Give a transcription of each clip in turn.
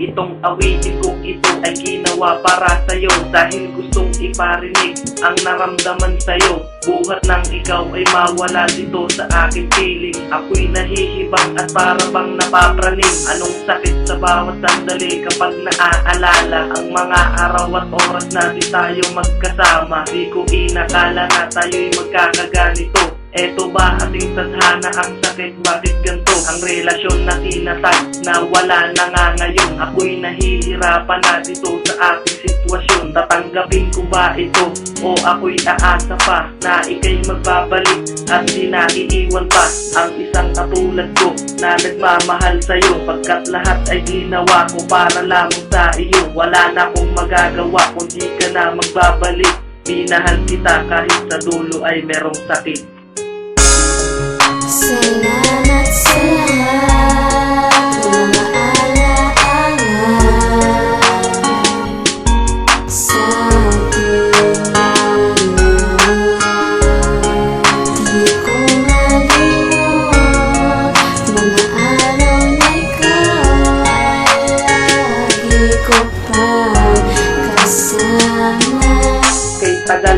Itong awitin kong ito ay ginawa para sa'yo. Dahil gustong iparinig ang naramdaman sa'yo. Buhat nang ikaw ay mawala dito sa aking piling. Ako'y nahihibang at para bang napapraning. Anong sakit sa bawat sandali kapag naaalala Ang mga araw at oras na di tayo magkasama? Di ko inakala na tayo'y magkakaganito Eto ba ating tadhana ang sakit? Bakit ganto Ang relasyon na tinatag na wala na nga ngayon? Ako'y nahihirapan na dito sa ating sitwasyon. Tatanggapin ko ba ito o ako'y aasa pa Na ikay magbabalik at di na pa Ang isang katulad ko na nagmamahal sa'yo? Pagkat lahat ay ginawa ko para lamang sa iyo Wala na akong magagawa kung di ka na magbabalik. Minahal kita kahit sa dulo ay merong sakit Salamat sa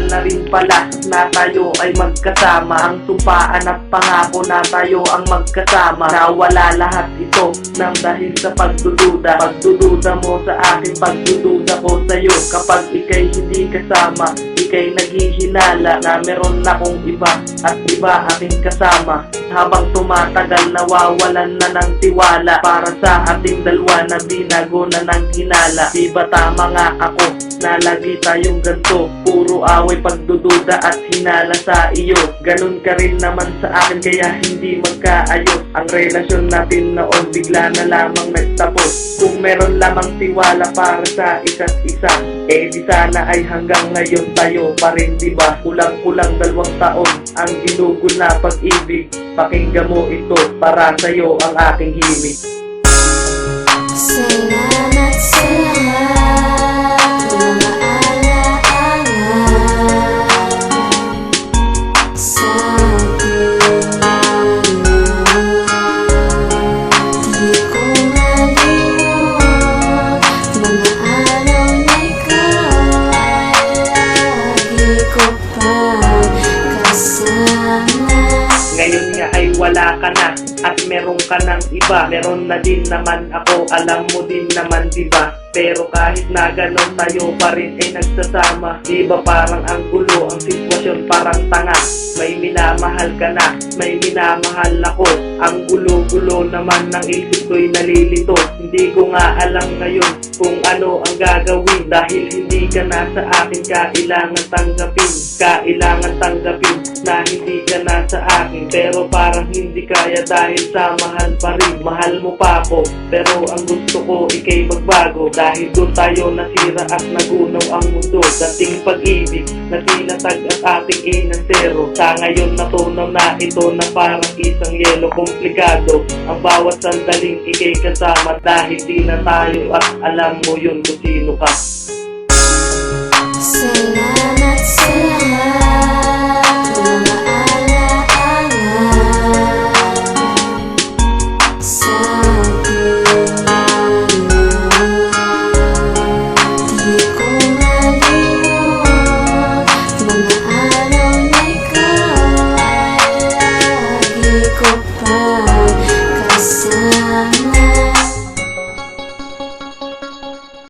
Kay tagal na rin pala na tayo ay magkasama. Ang tumpaan at pangako na tayo ang magkasama. Nawala lahat ito nang dahil sa pagdududa. Pagdududa mo sa akin, pagdududa ko sa'yo. Kapag ikay hindi kasama, ikay naghihinala Na meron na kong iba at iba aking kasama Habang tumatagal nawawalan na ng tiwala. Para sa ating dalawa na binago na ng hinala Di ba tama nga ako? Na lagi tayong ganto Puro away pagdududa at hinala sa iyo. Ganun ka rin naman sa akin kaya hindi magkaayos Ang relasyon natin noon bigla na lamang nagtapos. Kung meron lamang tiwala para sa isa't isa Eh di sana ay hanggang ngayon tayo pa rin diba Kulang-kulang dalawang taon ang ginugol na pag-ibig Pakinggan mo ito para sa'yo ang aking himig Salamat Hola. Wala ka na at meron ka ng iba. Meron na din naman ako, alam mo din naman diba? Pero kahit na ganon tayo pa rin ay nagsasama. Diba parang ang gulo, ang sitwasyon parang tanga. May minamahal ka na, may minamahal ako. Ang gulo-gulo naman ng isip ko'y nalilito. Hindi ko nga alam ngayon kung ano ang gagawin. Dahil hindi ka na sa akin kailangan tanggapin. Kailangan tanggapin na hindi ka na sa akin. Pero parang hindi kaya dahil sa mahal pa rin. Mahal mo pa ako Pero ang gusto ko ikay magbago. Dahil doon tayo nasira at nagunaw ang mundo. Dating pag-ibig na tinatag at ating inansero Sa ngayon natunaw na ito na parang isang yelo komplikado. Ang bawat sandaling ikay kasama Dahil di na tayo at alam mo yun kung sino ka. Salamat goodbye